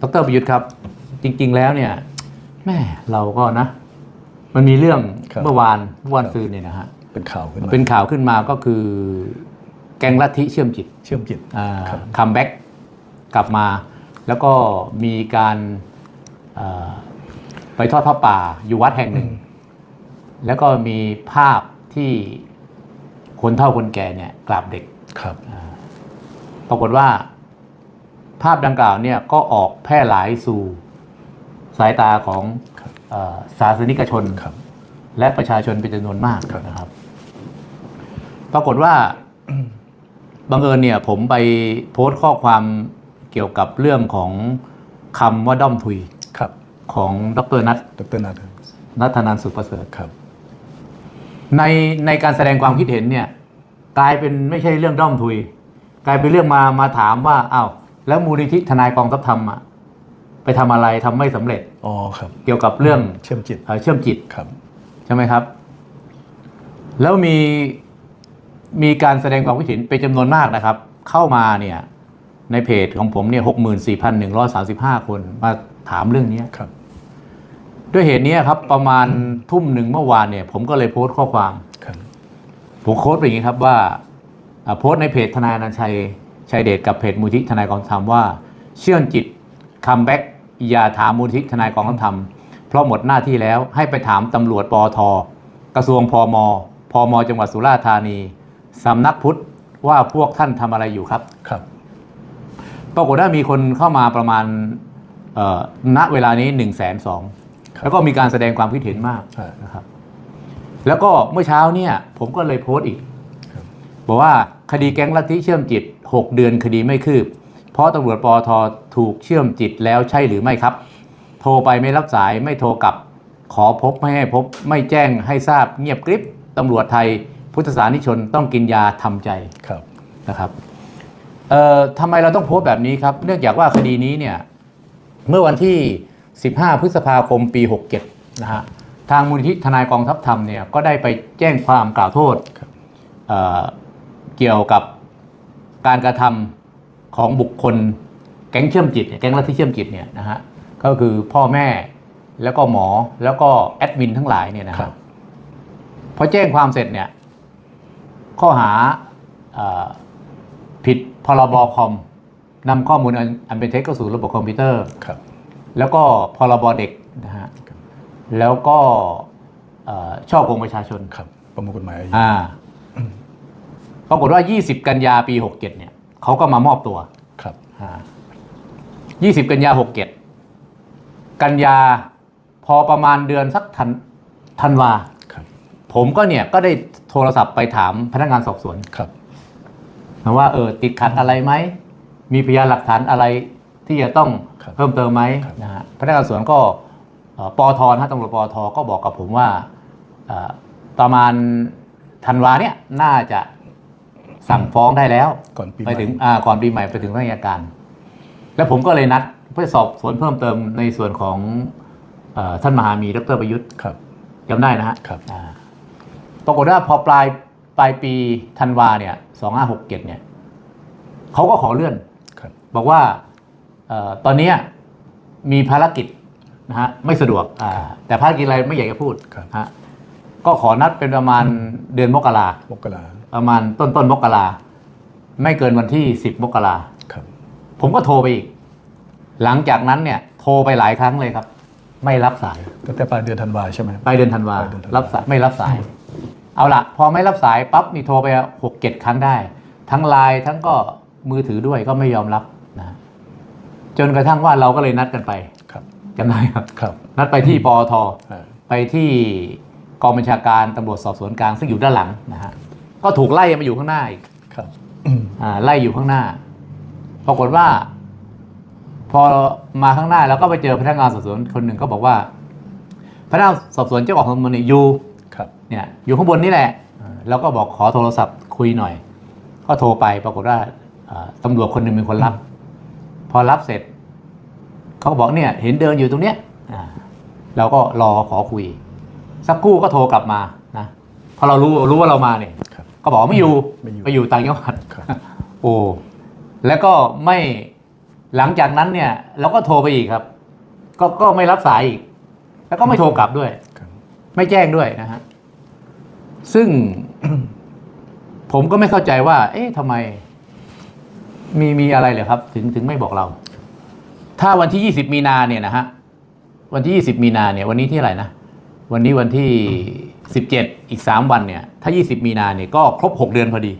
ดรประยุทธ์ครับ จริง ๆ แล้วเนี่ยแม่เราก็นะ มันมีเรื่องครับเมื่อวานเมื่อวานซืนเนี่ยนะฮะเป็นข่าวขึ้นมาเป็นข่าวขึ้นมาก็คือ แก๊งลัทธิเชื่อมจิตเชื่อมจิต ครับ คัมแบ็กกลับมา แล้วก็มีการเอ่อไปทอดพระป่าอยู่วัดแห่งหนึ่ง แล้วก็มีภาพที่คนเฒ่าคนแก่เนี่ยกราบเด็ก ครับ ปรากฏว่า ภาพดังกล่าวเนี่ยก็ออกแพร่หลายสู่สายตาของครับเอ่อศาสนิกชนครับและประชาชนเป็นจำนวนมากครับนะครับ ปรากฏว่าบังเอิญเนี่ยผมไปโพสต์ข้อความเกี่ยวกับเรื่องของคำว่าด้อมทุยครับของดรนัทดรนัทนัทธนันสุประเสริฐครับในในการแสดงความคิดเห็นเนี่ย กลายเป็นไม่ใช่เรื่องด้อมทุย กลายเป็นเรื่องมามาถามว่าอ้าว แล้วมูลนิธิทนายกองทัพธรรมอะไปทำอะไรทำไม่สำเร็จอ๋อครับเกี่ยวกับเรื่องเชื่อมจิตเอ่อเชื่อมจิตครับ ใช่ไหมครับ แล้วมีมีการแสดงความคิดเห็นเป็นจำนวนมากนะครับ เข้ามาเนี่ยในเพจของผมเนี่ยหกหมื่นสี่พันหนึ่งร้อยสาสิบห้าคนมาถามเรื่องเนี้ย ครับ ด้วยเหตุนี้ครับ ประมาณทุ่มหนึ่งเมื่อวานเนี่ย ผมก็เลยโพสต์ข้อความ ครับ ผมโค้ดไปอย่างนี้ครับว่าอ่าโพสต์ในเพจทนายอนันต์ชัย ชัยเดชกับเพจมูลที่ทนายกองทัพว่า เชื่อมจิตคัมแบ็กอย่าถามมูลที่ทนายกองทัพธรรม เพราะหมดหน้าที่แล้วให้ไปถามตำรวจปอทกระทรวงพมพมจังหวัดสุราษฎร์ธานีสำนักพุทธว่าพวกท่านทำอะไรอยู่ครับครับปรากฏว่ามีคนเข้ามาประมาณเอ่อณเวลานี้1นึ่งแสนสองครับแล้วก็มีการแสดงความคิดเห็นมากใช่นะครับ แล้วก็เมื่อเช้าเนี่ย ผมก็เลยโพสต์อีกครับบอกว่าคดีแก๊งลัทธิเชื่อมจิต 6 เดือนคดีไม่คืบ เพราะตำรวจปอทถูกเชื่อมจิตแล้วใช่หรือไม่ครับ โทรไปไม่รับสายไม่โทรกลับ ขอพบไม่ให้พบไม่แจ้งให้ทราบเงียบกริบตำรวจไทย พุทธศาสนิกชนต้องกินยาทำใจครับนะครับเอ่อทำไมเราต้องโพสต์แบบนี้ครับ เนื่องจากว่าคดีนี้เนี่ยเมื่อวันที่ 15 พฤษภาคมปี 67 นะฮะทางมูลนิธิทนายกองทัพธรรมเนี่ยก็ได้ไปแจ้งความกล่าวโทษครับเอ่อเกี่ยวกับ การกระทำของบุคคลแก๊งเชื่อมจิตเนี่ยแก๊งลัทธิเชื่อมจิตเนี่ยนะฮะก็คือพ่อแม่แล้วก็หมอแล้วก็แอดมินทั้งหลายเนี่ยนะครัฮะบพอแจ้งความเสร็จเนี่ยข้อหาเอ่อผิดพรบคอมนำข้อมูลอันอันเป็นเท็จเข้าสู่ระบบคอมพิวเตอร์ครับแล้วก็พรบเด็กนะฮะแล้วก็เอ่อช่อโกงประชาชนครับประมวลกฎหมายอาญาอ่า ปรากฏว่า 20 กันยาปี 67 เนี่ยเขาก็มามอบตัวครับ อ่า20 กันยา 67 กันยาพอประมาณเดือนสักธันธันวาครับ ผมก็เนี่ยก็ได้โทรศัพท์ไปถามพนักงานสอบสวนครับ นะว่าเออติดขัดอะไรไหม มีพยานหลักฐานอะไรที่จะต้องครับเพิ่มเติมไหมครับ นะฮะพนักงานสอบสวนก็เอ่อปอทนะฮะตำรวจปอทก็บอกกับผมว่าเอ่อประมาณธันวาเนี่ยน่าจะ สั่งฟ้องได้แล้วก่อนปีใหไปม่ถึงอ่าก่อนปีใหม่ไปถึงพนักงานแล้วผมก็เลยนัดเพื่อสอบสวนเพิ่มเติมในส่วนของเออท่านมหามีดรประยุทธ์ครับจำได้นะฮะครับอ่าปรากฏว่าพอปลายปลายปีธันวาเนี่ยสองห้าหกเจ็ดเนี่ยเขาก็ขอเลื่อนครับบอกว่าเออตอนเนี้ยมีภารกิจนะฮะไม่สะดวกอ่าแต่ภารกิจอะไรไม่อยากจะพูดครับฮะก็ขอนัดเป็นประมาณเดือนมกรามกรา ประมาณต้นต้นมกราไม่เกินวันที่สิบมกราครับ ผมก็โทรไปอีก หลังจากนั้นเนี่ย โทรไปหลายครั้งเลยครับ ไม่รับสายตั้งแต่ปลายเดือนธันวาใช่ไหมไปเดือนธันวาปลายเดือนธันวารับสายไม่รับสาย เอาละพอไม่รับสายปั๊บนี่โทรไปหกเจ็ดครั้งได้ ทั้งไลน์ทั้งก็มือถือด้วยก็ไม่ยอมรับนะจนกระทั่งว่าเราก็เลยนัดกันไปครับจำได้ครับครับ นัดไปที่ปอทอ่าไปที่กองบัญชาการตำรวจสอบสวนกลางซึ่งอยู่ด้านหลังนะฮะ ก็ถูกไล่มาอยู่ข้างหน้าอีกครับอ่าไล่อยู่ข้างหน้า ปรากฏว่า พอมาข้างหน้าแล้วก็ไปเจอพนักงานสอบสวนคนหนึ่งก็บอกว่า พนักงานสอบสวนเจ้าของสำนวนเนี่ยอยู่ครับเนี่ย อยู่ข้างบนนี่แหละอ่าแล้วก็บอกขอโทรศัพท์คุยหน่อย ก็โทรไปปรากฏว่าอ่าตำรวจคนหนึ่งเป็นคนรับ พอรับเสร็จ เขาก็บอกเนี่ย เห็นเดินอยู่ตรงเนี้ยอ่าเราก็รอขอคุย สักครู่ก็โทรกลับมานะพอเรารู้รู้ว่าเรามาเนี่ยครับ ก็บอกว่าไม่อยู่ไม่อยู่ ไปอยู่ต่างจังหวัดครับ โอ้แล้วก็ไม่หลังจากนั้นเนี่ยเราก็โทรไปอีกครับ ก็ก็ไม่รับสายอีก แล้วก็ไม่โทรกลับด้วย ครับไม่แจ้งด้วยนะฮะ ซึ่ง ผมก็ไม่เข้าใจว่า เอ๊ะทำไม มีมีอะไรเหรอครับ ถึงถึงไม่บอกเรา ถ้าวันที่ยี่สิบมีนาเนี่ยนะฮะ วันที่ยี่สิบมีนาเนี่ย วันนี้ที่อะไรนะ วันนี้วันที่สิบเจ็ดอีกสามวันเนี่ย ถ้ายี่สิบมีนาเนี่ยก็ครบหกเดือนพอดี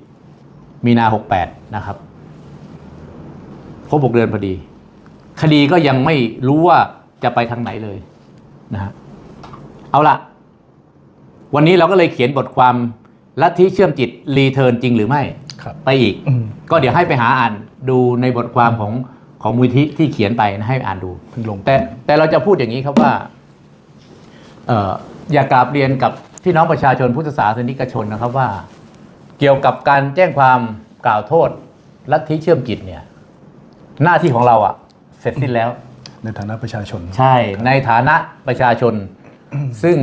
มีนาหกแปดนะครับ ครบหกเดือนพอดี คดีก็ยังไม่รู้ว่าจะไปทางไหนเลยนะฮะเอาละวันนี้เราก็เลยเขียนบทความลัทธิเชื่อมจิตรีเทิร์นจริงหรือไม่ครับไปอีกอืมก็เดี๋ยวให้ไปหาอ่านดูในบทความของของมูลที่ที่เขียนไปนะให้อ่านดูเพิ่งลงแต่แต่เราจะพูดอย่างนี้ครับว่าเอ่ออยากกราบเรียนกับพี่น้องประชาชนพุทธศาสนิกชนนะครับว่า เกี่ยวกับการแจ้งความกล่าวโทษลัทธิเชื่อมจิตเนี่ย หน้าที่ของเราอะเสร็จสิ้นแล้ว ในฐานะประชาชน ใช่ในฐานะประชาชน ซึ่ง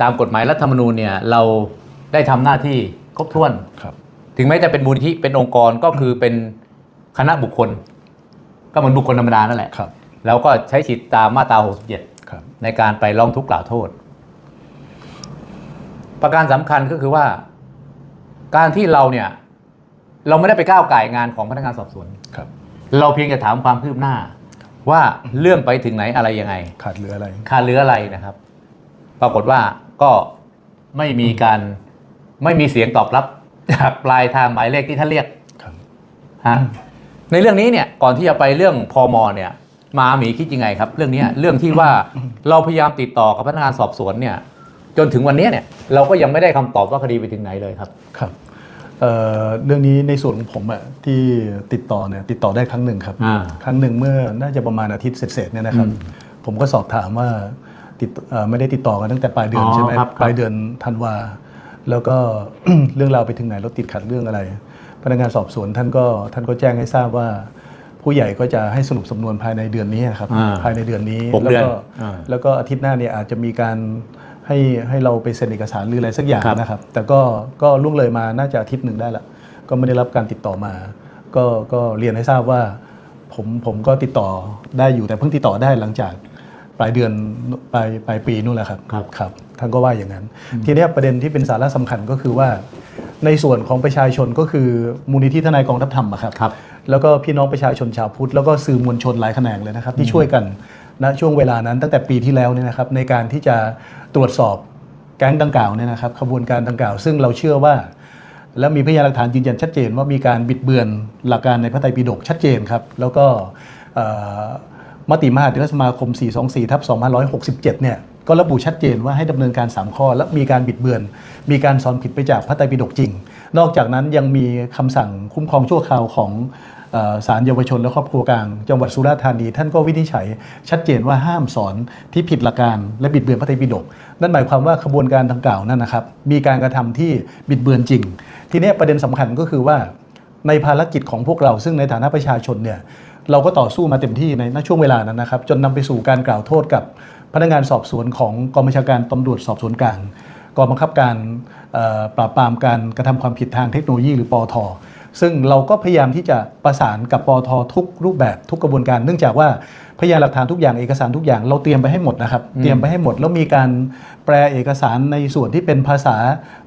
ตามกฎหมายรัฐธรรมนูญเนี่ยเราได้ทำหน้าที่ครบถ้วนครับ ถึงแม้จะเป็นมูลที่เป็นองค์กรก็คือเป็นคณะบุคคล ก็เหมือนบุคคลธรรมดานั่นแหละครับแล้วก็ใช้สิทธิตามมาตรา 67ครับในการไปร้องทุกข์กล่าวโทษ ประการสำคัญก็คือว่า การที่เราเนี่ย เราไม่ได้ไปก้าวไก่ายงานของพนักงานสอบสวนครับ เราเพียงจะถามความคืบหน้า ว่าเรื่องไปถึงไหนอะไรยังไง ขาดเหลืออะไร ขาดเหลืออะไรนะครับ ปรากฏว่าก็ไม่มีการไม่มีเสียงตอบรับจากปลายทางหมายเลขที่ท่านเรียกครับฮะในเรื่องนี้เนี่ยก่อนที่จะไปเรื่องพอมเนี่ยหมาหมีคิดยังไงครับ เรื่องเนี้ยเรื่องที่ว่าเราพยายามติดต่อกับพนักงานสอบสวนเนี่ย จนถึงวันเนี้ยเนี่ยเราก็ยังไม่ได้คำตอบว่าคดีไปถึงไหนเลยครับครับเอ่อเรื่องนี้ในส่วนของผมอะที่ติดต่อเนี่ยติดต่อได้ครั้งหนึ่งครับอ่าครั้งหนึ่งเมื่อน่าจะประมาณอาทิตย์เศษๆเนี่ยนะครับ ผมก็สอบถามว่าติดเอ่อไม่ได้ติดต่อกันตั้งแต่ปลายเดือนอ๋อใช่ไหมครับครับปลายเดือนธันวาแล้วก็เรื่องราวไปถึงไหนแล้วติดขัดเรื่องอะไร พนักงานสอบสวนท่านก็ท่านก็แจ้งให้ทราบว่า ผู้ใหญ่ก็จะให้สรุปสำนวนภายในเดือนนี้ครับอ่าภายในเดือนนี้หกแล้วเดือนก็อ่าแล้วก็อาทิตย์หน้าเนี่ยอาจจะมีการ ให้ให้เราไปเซ็นเอกสารหรืออะไรสักอย่างครับนะครับ แต่ก็ก็ล่วงเลยมาน่าจะอาทิตย์หนึ่งได้ละก็ไม่ได้รับการติดต่อมา ก็ก็เรียนให้ทราบว่า ผมผมก็ติดต่อได้อยู่แต่เพิ่งติดต่อได้หลังจากปลายเดือนปลายปลายปีนู่นแหละครับครับครับท่านก็ว่าอย่างนั้น ทีเนี้ยประเด็นที่เป็นสาระสำคัญก็คือว่า ในส่วนของประชาชนก็คือมูลนิธิทนายกองทัพธรรมอะครับครับ แล้วก็พี่น้องประชาชนชาวพุทธแล้วก็สื่อมวลชนหลายแขนงเลยนะครับ ที่ช่วยกัน ณช่วงเวลานั้นตั้งแต่ปีที่แล้วเนี่ยนะครับในการที่จะตรวจสอบแก๊งดังกล่าวเนี่ยนะครับขบวนการดังกล่าว ซึ่งเราเชื่อว่า และมีพยานหลักฐานยืนยันชัดเจนว่ามีการบิดเบือนหลักการในพระไตรปิฎกชัดเจนครับแล้วก็มติมหาเถรสมาคม 424ทับ2567 เนี่ยก็ระบุชัดเจนว่าให้ดำเนินการ 3 ข้อ และมีการบิดเบือน มีการสอนผิดไปจากพระไตรปิฎกจริง นอกจากนั้นยังมีคำสั่งคุ้มครองชั่วคราวของ ศาลเยาวชนและครอบครัวกลาง จังหวัดสุราษฎร์ธานี ท่านก็วินิจฉัย ชัดเจนว่าห้ามสอนที่ผิดหลักการและบิดเบือนพระไตรปิฎกนั่นหมายความว่าขบวนการดังกล่าวนั่นนะครับ มีการกระทำที่บิดเบือนจริง ทีนี้ประเด็นสำคัญก็คือว่า ในภารกิจของพวกเราซึ่งในฐานะประชาชนเนี่ยเราก็ต่อสู้มาเต็มที่ในช่วงเวลานั้นนะครับ จนนำไปสู่การกล่าวโทษกับพนักงานสอบสวนของกองบัญชาการตำรวจสอบสวนกลางกองบังคับการปราบปรามการกระทำความผิดทางเทคโนโลยีหรือปอท ซึ่งเราก็พยายามที่จะประสานกับปอททุกรูปแบบทุกกระบวนการ เนื่องจากว่าพยานหลักฐานทุกอย่างเอกสารทุกอย่างเราเตรียมไปให้หมดนะครับ เตรียมไปให้หมดแล้วมีการแปลเอกสารในส่วนที่เป็นภาษา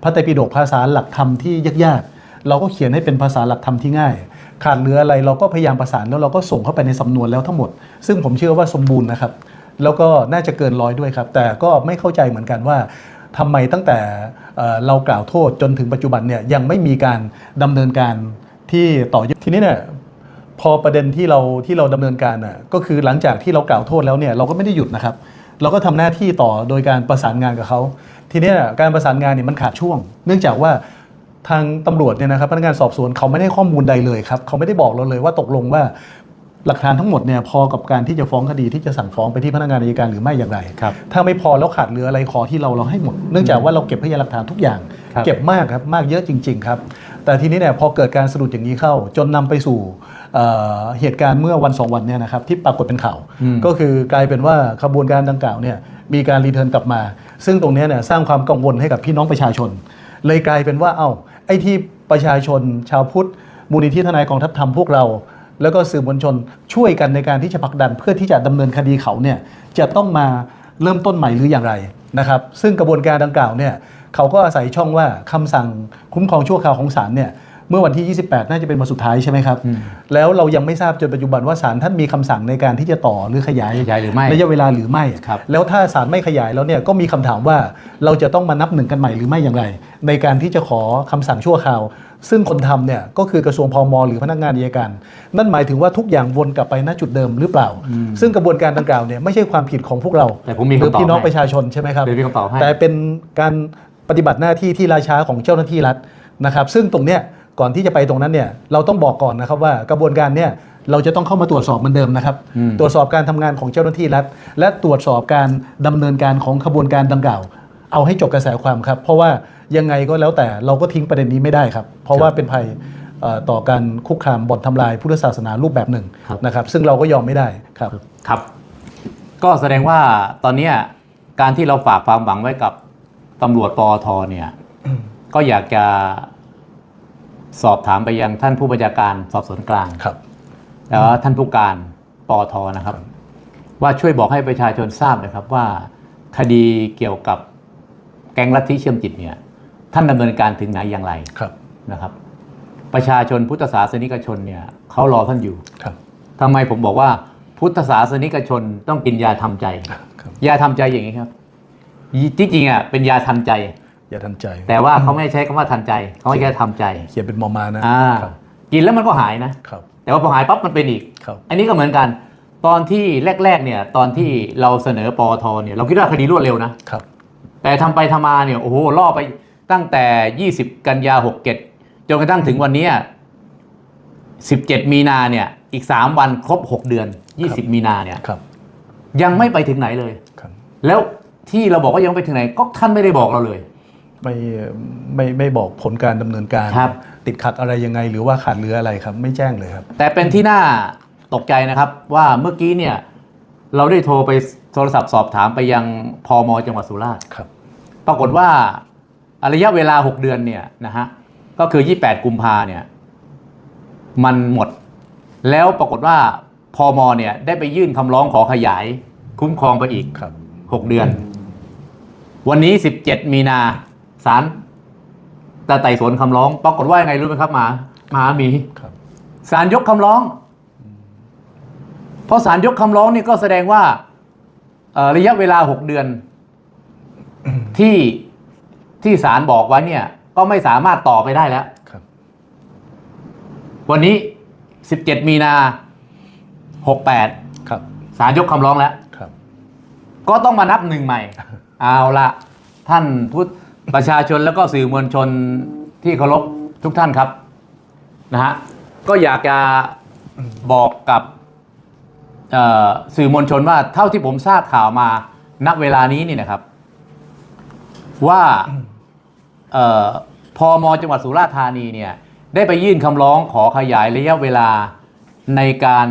พระไตรปิฎกภาษาหลักธรรมที่ยากๆ เราก็เขียนให้เป็นภาษาหลักธรรมที่ง่าย ขาดเหลืออะไรเราก็พยายามประสานแล้วเราก็ส่งเข้าไปในสำนวนแล้วทั้งหมด ซึ่งผมเชื่อว่าสมบูรณ์นะครับแล้วก็น่าจะเกินร้อยด้วยครับ แต่ก็ไม่เข้าใจเหมือนกันว่า ทำไมตั้งแต่เรากล่าวโทษจนถึงปัจจุบันเนี่ยยังไม่มีการดำเนินการที่ต่อยอดทีนี้เนี่ยพอประเด็นที่เราที่เราดำเนินการน่ะก็คือหลังจากที่เรากล่าวโทษแล้วเนี่ยเราก็ไม่ได้หยุดนะครับ เราก็ทำหน้าที่ต่อโดยการประสานงานกับเขาทีนี้การประสานงานเนี่ยมันขาดช่วง เนื่องจากว่าทางตำรวจเนี่ยนะครับพนักงานสอบสวนเขาไม่ได้ข้อมูลใดเลยครับเขาไม่ได้บอกเราเลยว่าตกลงว่า หลักฐานทั้งหมดเนี่ยพอกับการที่จะฟ้องคดีที่จะสั่งฟ้องไปที่พนักงานอัยการหรือไม่อย่างไร ครับ ถ้าไม่พอแล้วขาดเหลืออะไรขอที่เราเราให้หมด เนื่องจากว่าเราเก็บพยานหลักฐานทุกอย่าง ครับ เก็บมากครับมากเยอะจริง ๆ ครับ แต่ทีนี้เนี่ยพอเกิดการสะดุดอย่างนี้เข้า จนนำไปสู่เอ่อเหตุการณ์เมื่อวันสองวันเนี่ยนะครับที่ปรากฏเป็นข่าวอืมก็คือกลายเป็นว่าขบวนการดังกล่าวเนี่ยมีการรีเทิร์นกลับมา ซึ่งตรงเนี้ยเนี่ยสร้างความกังวลให้กับพี่น้องประชาชน เลยกลายเป็นว่าเอ้าไอ้ที่ประชาชนชาวพุทธมูลนิธิทนายกองทัพธรรมพวกเรา แล้วก็สื่อมวลชนช่วยกันในการที่จะผลักดัน เพื่อที่จะดำเนินคดีเขาเนี่ยจะต้องมาเริ่มต้นใหม่หรืออย่างไรนะครับ ซึ่งกระบวนการดังกล่าวเนี่ยเขาก็อาศัยช่องว่าคำสั่งคุ้มครองชั่วคราวของศาลเนี่ย เมื่อวันที่ 28 น่าจะเป็นวันสุดท้ายใช่ไหมครับ แล้วเรายังไม่ทราบจนปัจจุบันว่าศาลท่านมีคำสั่งในการที่จะต่อหรือขยายขยายหรือไม่ระยะเวลาหรือไม่ครับแล้วถ้าศาลไม่ขยายแล้วเนี่ยก็มีคำถามว่าเราจะต้องมานับหนึ่งกันใหม่หรือไม่อย่างไร ในการที่จะขอคำสั่งชั่วคราว ซึ่งคนทำเนี่ยก็คือกระทรวงพมหรือพนักงานอัยการ นั่นหมายถึงว่าทุกอย่างวนกลับไปณจุดเดิมหรือเปล่า ซึ่งกระบวนการดังกล่าวเนี่ยไม่ใช่ความผิดของพวกเราแต่ผมมีหรือคำตอบพี่น้องให้ประชาชนใช่ไหมครับเดี๋ยวมีคำตอบให้แต่เป็นการปฏิบัติหน้าที่ที่ราช้าของเจ้าหน้าที่รัฐนะครับ ซึ่งตรงเนี้ย ก่อนที่จะไปตรงนั้นเนี่ยเราต้องบอกก่อนนะครับว่ากระบวนการเนี่ยเราจะต้องเข้ามาตรวจสอบเหมือนเดิมนะครับอืมตรวจสอบการทำงานของเจ้าหน้าที่รัฐ และตรวจสอบการดำเนินการของขบวนการดังกล่าว เอาให้จบกระแสความครับ เพราะว่ายังไงก็แล้วแต่เราก็ทิ้งประเด็นนี้ไม่ได้ครับ เพราะว่าเป็นภัยเอ่อต่อการคุกคามบ่อนทำลายพุทธศาสนารูปแบบหนึ่งครับนะครับ ซึ่งเราก็ยอมไม่ได้ครับครับ ก็แสดงว่าตอนเนี้ยการที่เราฝากความหวังไว้กับตำรวจปอทเนี่ยก็อยากจะ สอบถามไปยังท่านผู้บัญชาการสอบสวนกลางครับ แล้วก็ท่านผู้การปอทนะครับ ว่าช่วยบอกให้ประชาชนทราบหนะครับว่าคดีเกี่ยวกับแก๊งลัทธิเชื่อมจิตเนี่ยท่านดำเนินการถึงไหนอย่างไรครับนะครับ ประชาชนพุทธศาสนิกชนเนี่ยเขารอท่านอยู่ครับทำไมผมบอกว่าพุทธศาสนิกชนต้องกินยาทำใจครับยาทำใจอย่างนี้ครับที่จริงอะเป็นยาทันใจ อย่าทันใจ แต่ว่าเขาไม่ใช้คำว่าทันใจเขาไม่ใช้ทำใจ เขียนเป็นมอมานะอ่าครับกินแล้วมันก็หายนะครับแต่ว่าพอหายปั๊บมันเป็นอีกครับอันนี้ก็เหมือนกัน ตอนที่แรก ๆ เนี่ยตอนที่เราเสนอปอทเนี่ยเราคิดว่าคดีรวดเร็วนะครับ แต่ทำไปทำมาเนี่ยโอ้โหล่อไปตั้งแต่ 20 กันยา67จนกระทั่งถึงวันเนี้ย17 มีนาเนี่ยอีก 3 วันครบ 6 เดือน 20 มีนาเนี่ยครับยังไม่ไปถึงไหนเลยครับแล้วที่เราบอกว่ายังไม่ไปถึงไหนก็ท่านไม่ได้บอกเราเลย ไม่ไม่ไม่บอกผลการดำเนินการ ครับ ติดขัดอะไรยังไง หรือว่าขาดเหลืออะไรครับ ไม่แจ้งเลยครับ แต่เป็นที่น่าตกใจนะครับว่าเมื่อกี้เนี่ยเราได้โทรไปโทรศัพท์สอบถามไปยังพมจังหวัดสุราษฎร์ครับ ปรากฏว่าระยะเวลา 6 เดือนเนี่ยนะฮะก็คือ 28 กุมภาเนี่ยมันหมด แล้วปรากฏว่าพมเนี่ยได้ไปยื่นคำร้องขอขยาย คุ้มครองไปอีก ครับ 6 เดือน วันนี้ 17 มีนา ศาลตาไต่สวนคำร้อง ปรากฏว่ายังไงรู้ไหมครับหมาหมาหมีครับศาลยกคำร้องเพราะศาลยกคำร้องนี่ก็แสดงว่าเอ่อระยะเวลา6เดือน ที่ที่ศาลบอกไว้เนี่ย ก็ไม่สามารถต่อไปได้แล้วครับวันนี้17มีนา68ครับศาลยกคำร้องแล้วครับก็ต้องมานับหนึ่งใหม่ เอาละท่านพุทธ ประชาชนแล้วก็สื่อมวลชนที่เคารพทุกท่านครับนะฮะก็อยากจะบอกกับเอ่อสื่อมวลชนว่าเท่าที่ผมทราบข่าวมาณเวลานี้นี่นะครับ ว่าเอ่อพมจังหวัดสุราษฎร์ธานีเนี่ยได้ไปยื่นคำร้องขอขยายระยะเวลาในการ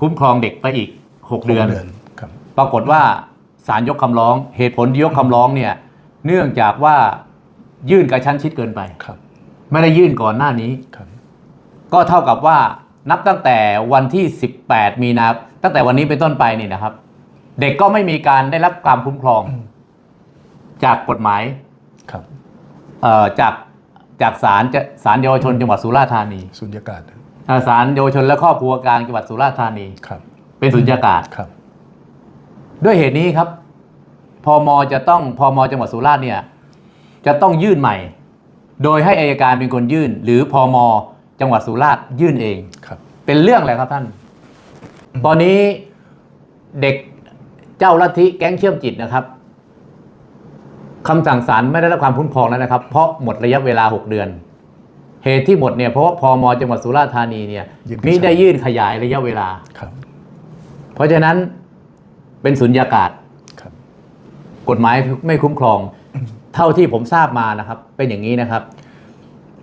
คุ้มครองเด็กไปอีก 6 เดือนครับปรากฏว่าศาลยกคำร้อง เหตุผลที่ยกคำร้องเนี่ย เนื่องจากว่ายื่นกระชั้นชิดเกินไป ครับ ไม่ได้ยื่นก่อนหน้านี้ ครับ ก็เท่ากับว่านับตั้งแต่วันที่ 18 มีนาตั้งแต่วันนี้เป็นต้นไปนี่นะครับ เด็กก็ไม่มีการได้รับการคุ้มครอง จากกฎหมายครับ เอ่อจากจากศาลจะศาลเยาวชนจังหวัดสุราษฎร์ธานีสุญญากาศเอ่อศาลเยาวชนและครอบครัวกลางจังหวัดสุราษฎร์ธานี ครับ เป็นสุญญากาศ ครับ ด้วยเหตุนี้ครับ พมจะต้องพมจังหวัดสุราษฎร์เนี่ยจะต้องยื่นใหม่ โดยให้อายการเป็นคนยื่น หรือพมจังหวัดสุราษฎร์ยื่นเองครับเป็นเรื่องอะไรครับท่าน ตอนนี้เด็กเจ้าลัทธิแก๊งเชื่อมจิตนะครับคำสั่งศาลไม่ได้รับความคุ้มครองแล้วนะครับ เพราะหมดระยะเวลา 6 เดือน เหตุที่หมดเนี่ยเพราะว่าพมจังหวัดสุราษฎร์ธานีเนี่ยยื่นกระมิชั้นได้ยื่นขยายระยะเวลาครับ เพราะฉะนั้นเป็นสุญญากาศครับ กฎหมายไม่คุ้มครอง เท่าที่ผมทราบมานะครับ เป็นอย่างนี้นะครับ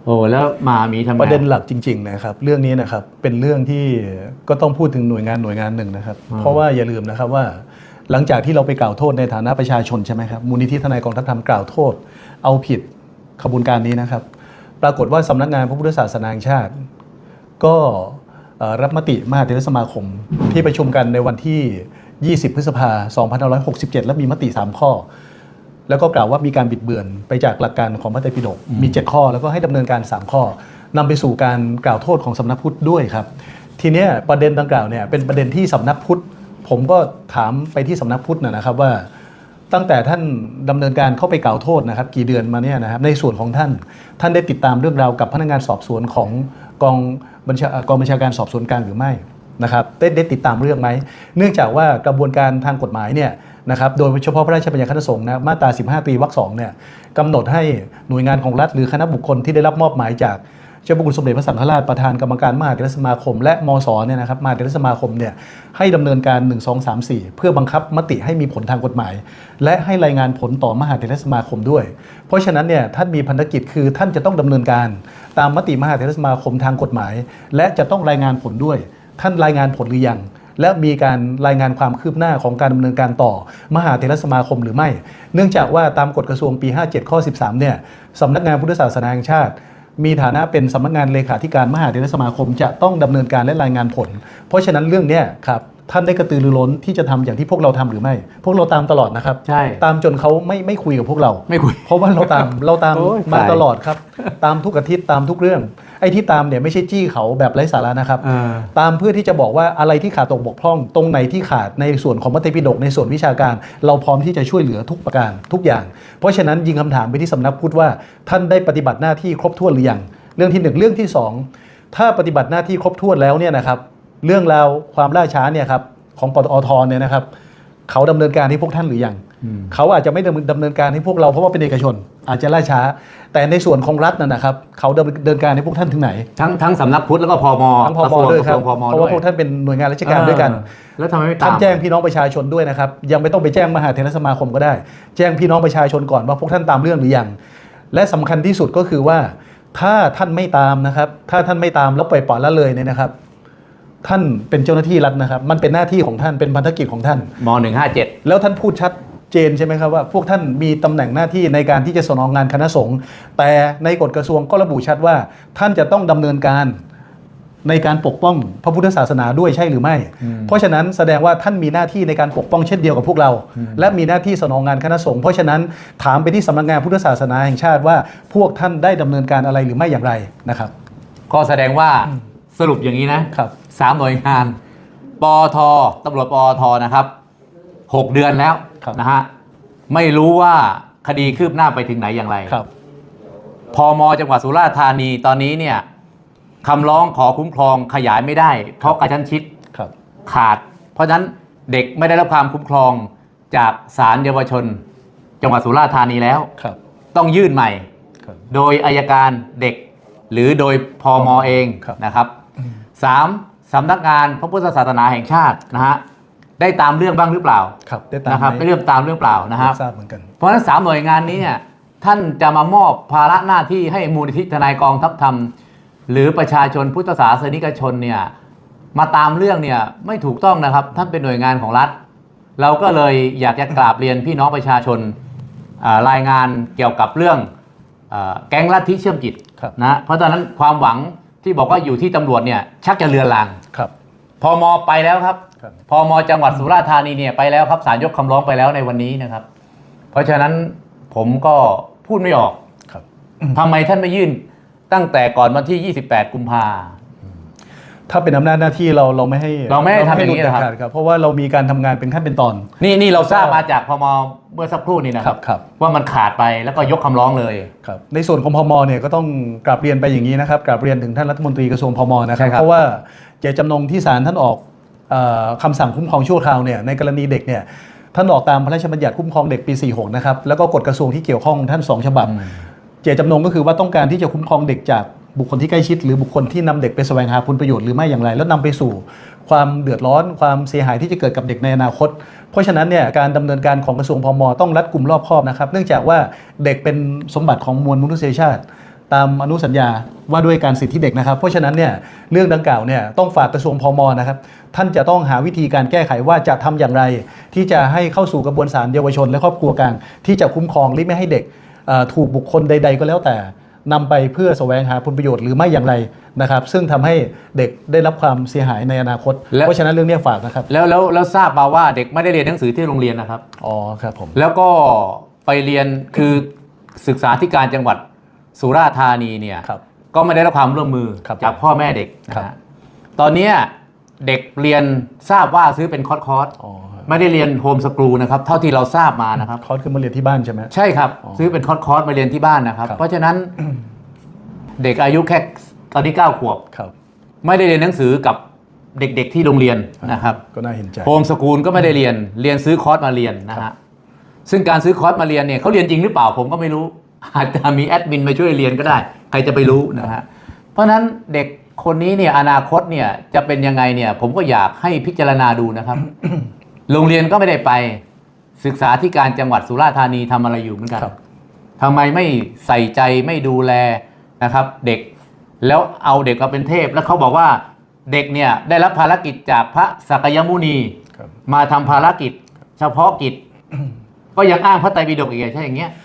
โอ้แล้วมามีทำไงประเด็นหลักจริง ๆ นะครับ เรื่องนี้นะครับเป็นเรื่องที่ก็ต้องพูดถึงหน่วยงานหน่วยงานหนึ่งนะครับ เพราะว่าอย่าลืมนะครับว่า หลังจากที่เราไปกล่าวโทษในฐานะประชาชนใช่ไหมครับมูลนิธิทนายกองทัพธรรมกล่าวโทษ เอาผิดขบวนการนี้นะครับ ปรากฏว่าสำนักงานพระพุทธศาสนาแห่งชาติ ก็เอ่อรับมติมหาเถรสมาคมที่ประชุมกันในวันที่ 20 พฤษภา2567 และมีมติ 3 ข้อ แล้วก็กล่าวว่ามีการบิดเบือนไปจากหลักการของพระไตรปิฎกมี 7 ข้อ แล้วก็ให้ดำเนินการ 3 ข้อนำไปสู่การกล่าวโทษของสำนักพุทธด้วยครับ ทีเนี้ยประเด็นดังกล่าวเนี่ยเป็นประเด็นที่สำนักพุทธ ผมก็ถามไปที่สำนักพุทธนะนะครับว่าตั้งแต่ท่านดำเนินการเข้าไปกล่าวโทษนะครับ กี่เดือนมาเนี่ยนะครับในส่วนของท่าน ท่านได้ติดตามเรื่องราวกับพนักงานสอบสวนของกองบัญชากองบัญชาการสอบสวนกลางหรือไม่ นะครับได้ได้ติดตามเรื่องไหม เนื่องจากว่ากระบวนการทางกฎหมายเนี่ยนะครับโดยเฉพาะพระราชบัญญัติคณะสงฆ์นะมาตรา 15ตีวรรคสองเนี่ยกำหนดให้หน่วยงานของรัฐหรือคณะบุคคลที่ได้รับมอบหมายจากเจ้าพระคุณสมเด็จพระสังฆราชประธานกรรมการมหาเถรสมาคม และมศเนี่ยนะครับมหาเถรสมาคมเนี่ยให้ดำเนินการ 1 2 3 4 เพื่อบังคับมติให้มีผลทางกฎหมาย และให้รายงานผลต่อมหาเถรสมาคมด้วย เพราะฉะนั้นเนี่ยท่านมีพันธกิจคือท่านจะต้องดำเนินการ ตามมติมหาเถรสมาคมทางกฎหมาย และจะต้องรายงานผลด้วย ท่านรายงานผลหรือยังและมีการรายงานความคืบหน้าของการดำเนินการต่อ มหาเถรสมาคมหรือไม่ เนื่องจากว่าตามกฎกระทรวงปี 57 ข้อ 13 เนี่ยสำนักงานพุทธศาสนาแห่งชาติ มีฐานะเป็นสำนักงานเลขาธิการมหาเถรสมาคม จะต้องดำเนินการและรายงานผล เพราะฉะนั้นเรื่องเนี้ยครับ ท่านได้กระตือรือร้นที่จะทำอย่างที่พวกเราทำหรือไม่ พวกเราตามตลอดนะครับใช่ตามจนเขาไม่ไม่คุยกับพวกเราไม่คุย เพราะว่าเราตามเราตามโอ้ยมาตายตลอดครับ ตามทุกอาทิตย์ตามทุกเรื่อง ไอ้ที่ตามเนี่ยไม่ใช่จี้เขาแบบไร้สาระนะครับเออตามเพื่อที่จะบอกว่าอะไรที่ขาดตกบกพร่อง ตรงไหนที่ขาดในส่วนของมัตติปิฎกในส่วนวิชาการ เราพร้อมที่จะช่วยเหลือทุกประการทุกอย่าง เพราะฉะนั้นยิงคำถามไปที่สำนักพุทธว่า ท่านได้ปฏิบัติหน้าที่ครบถ้วนหรือยังเรื่องที่หนึ่งเรื่องที่สองถ้าปฏิบัติหน้าที่ครบถ้วนแล้วเนี่ยนะครับ เรื่องราวความล่าช้าเนี่ยครับของปตอทเนี่ยนะครับเขาดำเนินการให้พวกท่านหรือยังเขาอาจจะไม่ดำเนินดำเนินการให้พวกเราเพราะว่าเป็นเอกชน อาจจะล่าช้า แต่ในส่วนของรัฐนั่นนะครับเขาดำเนินการให้พวกท่านถึงไหน ทั้งทั้งสำนักพุทธแล้วก็พมทั้งพกระมทรวงด้วยครับกะทวงพมเพราะด้วว่ายพวกท่านเป็นหน่วยงานราชการด้วยกันเออแล้วทำไมไม่ตาท่ามนแจ้งพี่น้องประชาชนด้วยนะครับ ยังไม่ต้องไปแจ้งมหาเถรสมาคมก็ได้ แจ้งพี่น้องประชาชนก่อนว่าพวกท่านตามเรื่องหรือยังและสำคัญที่สุดก็คือว่าถ้าท่านไม่ตามนะครับ ถ้าท่านไม่ตามแล้วปล่อยปละละเลยเนี่ยนะครับ ท่านเป็นเจ้าหน้าที่รัฐนะครับ มันเป็นหน้าที่ของท่านเป็นพันธกิจของท่านมหนึ่งห้าเจ็ดแล้วท่านพูดชัดเจนใช่ไหมครับว่าพวกท่านมีตำแหน่งหน้าที่ในการที่จะสนองงานคณะสงฆ์แต่ในกฎกระทรวงก็ระบุชัดว่า ท่านจะต้องดำเนินการในการปกป้องพระพุทธศาสนาด้วยใช่หรือไม่ เพราะฉะนั้นแสดงว่าท่านมีหน้าที่ในการปกป้องเช่นเดียวกับพวกเรา และมีหน้าที่สนองงานคณะสงฆ์เพราะฉะนั้นถามไปที่สำนักงานพุทธศาสนาแห่งชาติว่าพวกท่านได้ดำเนินการอะไรหรือไม่อย่างไรนะครับ ก็แสดงว่าสรุปอย่างนี้นะครับ สามหน่วยงานปอทตำรวจปอทนะครับหกเดือนแล้วครับ นะฮะไม่รู้ว่าคดีคืบหน้าไปถึงไหนอย่างไร ครับ พมจังหวัดสุราษฎร์ธานีตอนนี้เนี่ยคำร้องขอคุ้มครองขยายไม่ได้ เพราะกระชั้นชิดครับ ขาด เพราะฉะนั้นเด็กไม่ได้รับความคุ้มครองจากศาลเยาวชน จังหวัดสุราษฎร์ธานีแล้ว ครับ ต้องยื่นใหม่ ครับ โดยอายการเด็ก หรือโดยพอมเองครับ นะครับสาม สำนักงานพระพุทธศาสนาแห่งชาตินะฮะได้ตามเรื่องบ้างหรือเปล่าครับได้ตามนะครับไหมได้เรื่องตามเรื่องเปล่านะครับ ทราบเหมือนกัน เพราะฉะนั้นสามหน่วยงานนี้เนี่ยท่านจะมามอบภาระหน้าที่ให้มูลนิธิทนายกองทัพธรรม หรือประชาชนพุทธศาสนิกชนเนี่ยมาตามเรื่องเนี่ยไม่ถูกต้องนะครับ ท่านเป็นหน่วยงานของรัฐ เราก็เลยอยากจะกราบเรียนพี่น้องประชาชนอ่ารายงานเกี่ยวกับเรื่องอาแก๊งลัทธิเชื่อมจิตครับนะเพราะตอนนั้นความหวัง ที่บอกว่าอยู่ที่ตำรวจเนี่ยชักจะเลือนลางครับ พมไปแล้วครับครับ พมจังหวัดสุราษฎร์ธานีเนี่ยไปแล้วครับศาลยกคำร้องไปแล้วในวันนี้นะครับ เพราะฉะนั้นผมก็พูดไม่ออกครับ ทำไมท่านไม่ยื่นตั้งแต่ก่อนวันที่ 28 กุมภา ถ้าเป็นอำนาจหน้าที่เราเราไม่ให้เราไม่ให้ทำอย่างนี้นี้นะครับขาดครับ เพราะว่าเรามีการทำงานเป็นขั้นเป็นตอน นี่นี่เราทราบมาจากพมเมื่อสักครู่นี้นะครับครับ ว่ามันขาดไปแล้วก็ยกคำร้องเลย ครับในส่วนของพมเนี่ยก็ต้องกราบเรียนไปอย่างนี้นะครับกราบเรียนถึงท่านรัฐมนตรีกระทรวงพมนะครับใช่ครับ เพราะว่าเจตจำนงที่ศาลท่านออกเออคำสั่งคุ้มครองชั่วคราวเนี่ยในกรณีเด็กเนี่ยท่านออกตามพระราชบัญญัติคุ้มครองเด็กปี 46 นะครับแล้วก็กฎกระทรวงที่เกี่ยวข้องท่านสองฉบับ เจตจำนงก็คือว่าต้องการที่จะคุ้มครองเด็กจาก บุคคลที่ใกล้ชิด หรือบุคคลที่นำเด็กไปแสวงหาผลประโยชน์หรือไม่อย่างไร แล้วนำไปสู่ความเดือดร้อนความเสียหายที่จะเกิดกับเด็กในอนาคต เพราะฉะนั้นเนี่ยการดำเนินการของกระทรวงพมต้องรัดกุมรอบคอบนะครับ เนื่องจากว่าเด็กเป็นสมบัติของมวลมนุษยชาติ ตามอนุสัญญาว่าด้วยการสิทธิเด็กนะครับ เพราะฉะนั้นเนี่ยเรื่องดังกล่าวเนี่ยต้องฝากกระทรวงพมนะครับท่านจะต้องหาวิธีการแก้ไขว่าจะทำอย่างไร ที่จะให้เข้าสู่กระบวนการเยาวชน และครอบครัวกลางที่จะคุ้มครองและไม่ให้เด็กถูกบุคคลใด ๆ ก็แล้วแต่ นำไปเพื่อแสวงหาผลประโยชน์หรือไม่อย่างไรนะครับ ซึ่งทำให้เด็กได้รับความเสียหายในอนาคตและเพราะฉะนั้นเรื่องเนี้ยฝากนะครับ แล้วแล้วแล้วทราบมาว่าเด็กไม่ได้เรียนหนังสือที่โรงเรียนนะครับ อ๋อครับผม แล้วก็ไปเรียนคือศึกษาธิการจังหวัดสุราษฎร์ธานีเนี่ยครับก็ไม่ได้รับความร่วมมือครับจากพ่อแม่เด็กนะครับฮะตอนเนี้ยเด็กเรียนทราบว่าซื้อเป็นคอร์สคอร์สอ๋อครับ ไม่ได้เรียนโฮมสกรูนะครับเท่าที่เราทราบมานะครับ คอร์สคือมาเรียนที่บ้านใช่ไหม ใช่ครับ อ๋อซื้อเป็นคอร์สคอร์สมาเรียนที่บ้านนะครับ ครับ เพราะฉะนั้น เด็กอายุแค่ตอนนี้9ขวบ ครับ ไม่ได้เรียนหนังสือกับเด็กๆที่โรงเรียนนะครับก็น่าเห็นใจ โฮมสกูลก็ไม่ได้เรียนเรียนซื้อคอร์สมาเรียนนะฮะซึ่งการซื้อคอร์สมาเรียนเนี่ยเขาเรียนจริงหรือเปล่าผมก็ไม่รู้ อาจจะมีแอดมินมาช่วยเรียนก็ได้ ใครจะไปรู้นะฮะเพราะฉะนั้นเด็กคนนี้เนี่ยอนาคตเนี่ยจะเป็นยังไงเนี่ยผมก็อยากให้พิจารณาดูนะครับ โรงเรียนก็ไม่ได้ไป ศึกษาที่การจังหวัดสุราษฎร์ธานีทำอะไรอยู่เหมือนกันครับทำไมไม่ใส่ใจไม่ดูแลนะครับเด็กแล้วเอาเด็กมาเป็นเทพ แล้วเขาบอกว่าเด็กเนี่ยได้รับภารกิจจากพระสักยมุนีครับมาทำภารกิจ เฉพาะกิจ ก็ยังอ้างพระไตรปิฎกอีกใช่อย่างเงี้ยเอ่อ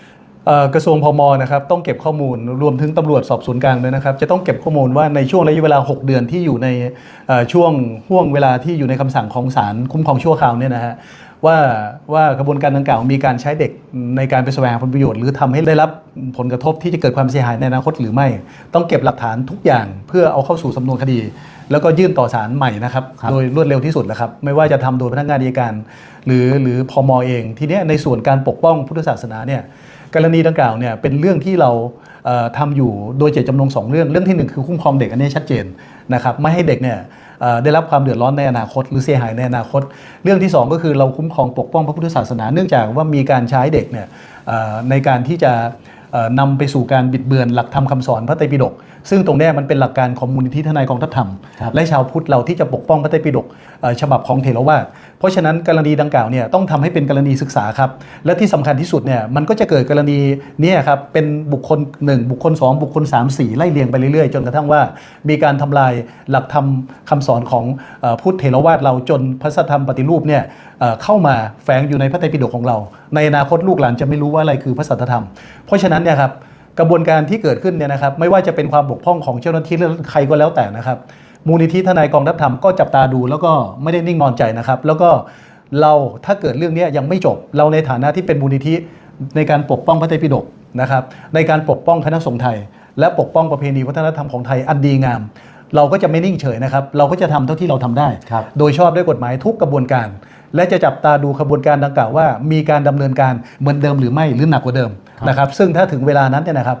กระทรวงพมนะครับต้องเก็บข้อมูลรวมถึงตำรวจสอบสวนกลางด้วยนะครับ จะต้องเก็บข้อมูลว่าในช่วงระยะเวลา 6 เดือนที่อยู่ในเอ่อช่วงห่วงเวลาที่อยู่ในคำสั่งของศาลคุ้มครองชั่วคราวเนี่ยนะฮะว่าว่ากระบวนการดังกล่าวมีการใช้เด็กในการไปแสวงหาผลประโยชน์ หรือทำให้ได้รับผลกระทบที่จะเกิดความเสียหายในอนาคตหรือไม่ ต้องเก็บหลักฐานทุกอย่างเพื่อเอาเข้าสู่สำนวนคดี แล้วก็ยื่นต่อศาลใหม่นะครับครับโดยรวดเร็วที่สุดนะครับ ไม่ว่าจะทำโดยพนักงานอัยการ หรือหรือพมเอง ทีเนี้ยในส่วนการปกป้องพุทธศาสนาเนี่ย กรณีดังกล่าวเนี่ยเป็นเรื่องที่เราทำอทำอยู่โดยเจตจำนงสองเรื่องเรื่องที่หนึ่งคือคุ้มครองเด็กอันนี้ชัดเจนนะครับไม่ให้เด็กเนี่ยได้รับความเดือดร้อนในอนาคต หรือเสียหายในอนาคต เรื่องที่สองก็คือเราคุ้มครองปกป้องพระพุทธศาสนา เนื่องจากว่ามีการใช้เด็กเนี่ยในการที่จะเอ่อนำไปสู่การบิดเบือนหลักธรรมคำสอนพระไตรปิฎก ซึ่งตรงเนี้ยมันเป็นหลักการของมูลนิธิทนายกองทัพธรรมครับและชาวพุทธเราที่จะปกป้องพระไตรปิฎกเอ่อฉบับของเถรวาทเพราะฉะนั้นกรณีดังกล่าวเนี่ยต้องทำให้เป็นกรณีศึกษาครับ และที่สำคัญที่สุดเนี่ยมันก็จะเกิดกรณีเนี่ยครับเป็นบุคคล 1 บุคคล 2 บุคคล 3 4 ไล่เรียงไปเรื่อยๆ จนกระทั่งว่า มีการทำลายหลักธรรมคำสอนของเอ่อพุทธเถรวาทเราจนพระสัทธรรมปฏิรูปเนี่ยเอ่อเข้ามาแฝงอยู่ในพระไตรปิฎกของเรา ในอนาคตลูกหลานจะไม่รู้ว่าอะไรคือพระสัทธรรม เพราะฉะนั้นเนี่ยครับ กระบวนการที่เกิดขึ้นเนี่ยนะครับไม่ว่าจะเป็นความบกพร่องของเจ้าหน้าที่หรือใครก็แล้วแต่นะครับ มูลนิธิทนายกองทัพธรรมก็จับตาดูแล้วก็ไม่ได้นิ่งนอนใจนะครับ แล้วก็เราถ้าเกิดเรื่องเนี้ยยังไม่จบ เราในฐานะที่เป็นมูลนิธิในการปกป้องพระไตรปิฎกนะครับในการปกป้องคณะสงฆ์ไทย และปกป้องประเพณีวัฒนธรรมของไทยอันดีงาม เราก็จะไม่นิ่งเฉยนะครับ เราก็จะทำเท่าที่เราทำได้ครับโดยชอบด้วยกฎหมายทุกกระบวนการ และจะจับตาดูขบวนการดังกล่าวว่า มีการดำเนินการเหมือนเดิมหรือไม่หรือหนักกว่าเดิมนะครับ ซึ่งถ้าถึงเวลานั้นเนี่ยนะครับ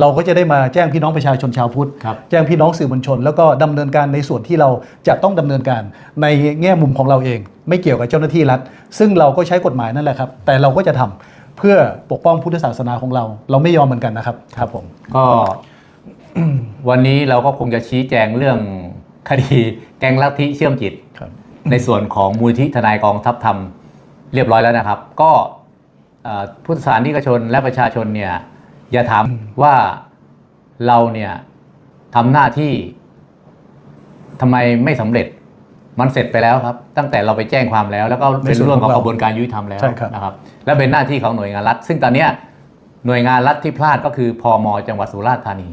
เราก็จะได้มาแจ้งพี่น้องประชาชนชาวพุทธครับแจ้งพี่น้องสื่อมวลชน แล้วก็ดำเนินการในส่วนที่เราจะต้องดำเนินการในแง่มุมของเราเอง ไม่เกี่ยวกับเจ้าหน้าที่รัฐ ซึ่งเราก็ใช้กฎหมายนั่นแหละครับ แต่เราก็จะทำเพื่อปกป้องพุทธศาสนาของเรา เราไม่ยอมเหมือนกันนะครับครับผมก็วันนี้เราก็คงจะชี้แจงเรื่องคดีแก๊งลัทธิเชื่อมจิตครับ ในส่วนของมูลที่ทนายกองทัพธรรมเรียบร้อยแล้วนะครับ ก็เอ่อผู้สารนิกชนและประชาชนเนี่ยอย่าถามว่าเราเนี่ยทำหน้าที่ทำไมไม่สำเร็จมันเสร็จไปแล้วครับ ตั้งแต่เราไปแจ้งความแล้ว แล้วก็เป็นในส่วนเรื่องของของเรากระบวนการยุติธรรมแล้วใช่ครับนะครับและเป็นหน้าที่ของหน่วยงานรัฐ ซึ่งตอนเนี้ยหน่วยงานรัฐที่พลาดก็คือพอมจังหวัดสุราษฎร์ธานี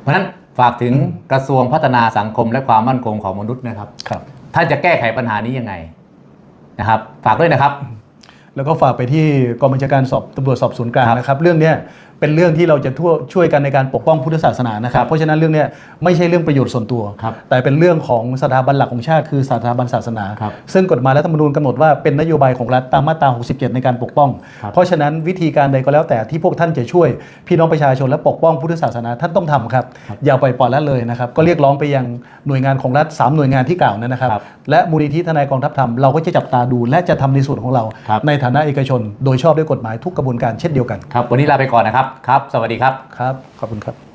เพราะฉะนั้นฝากถึงกระทรวงพัฒนาสังคมและความมั่นคงของมนุษย์นะครับครับ ท่านจะแก้ไขปัญหานี้ยังไงนะครับฝากด้วยนะครับ แล้วก็ฝากไปที่กองบัญชาการสอบตำรวจสอบสวนกลางครับนะครับ เรื่องเนี้ย เป็นเรื่องที่เราจะทั่วช่วยกันในการปกป้องพุทธศาสนานะครัครับบเพราะฉะนั้นเรื่องเนี้ยไม่ใช่เรื่องประโยชน์ส่วนตัว ครับแต่เป็นเรื่องของสถาบันหลักของชาติคือสถาบันศาสนา ครับซึ่งกฎหมายรัฐธรรมนูญกำหนดว่าเป็นนโยบายของรัฐตามมาตรา 67 ในการปกป้อง ครับเพราะฉะนั้นวิธีการใดก็แล้วแต่ที่พวกท่านจะช่วย พี่น้องประชาชนและปกป้องพุทธศาสนาท่านต้องทำครับ อย่าปล่อยปละละเลยนะครับ ก็เรียกร้องไปยังหน่วยงานของรัฐสามหน่วยงานที่กล่าวนั้นนะครับ ครับและมูลนิธิทนายกองทัพธรรมเราก็จะจับตาดู และจะทำในส่วนของเรา ครับ ในฐานะเอกชน โดยชอบด้วยกฎหมายทุกกระบวนการเช่นเดียวกัน ครับ วันนี้ลาไปก่อนนะครับครับ สวัสดีครับ ครับ ขอบคุณครับ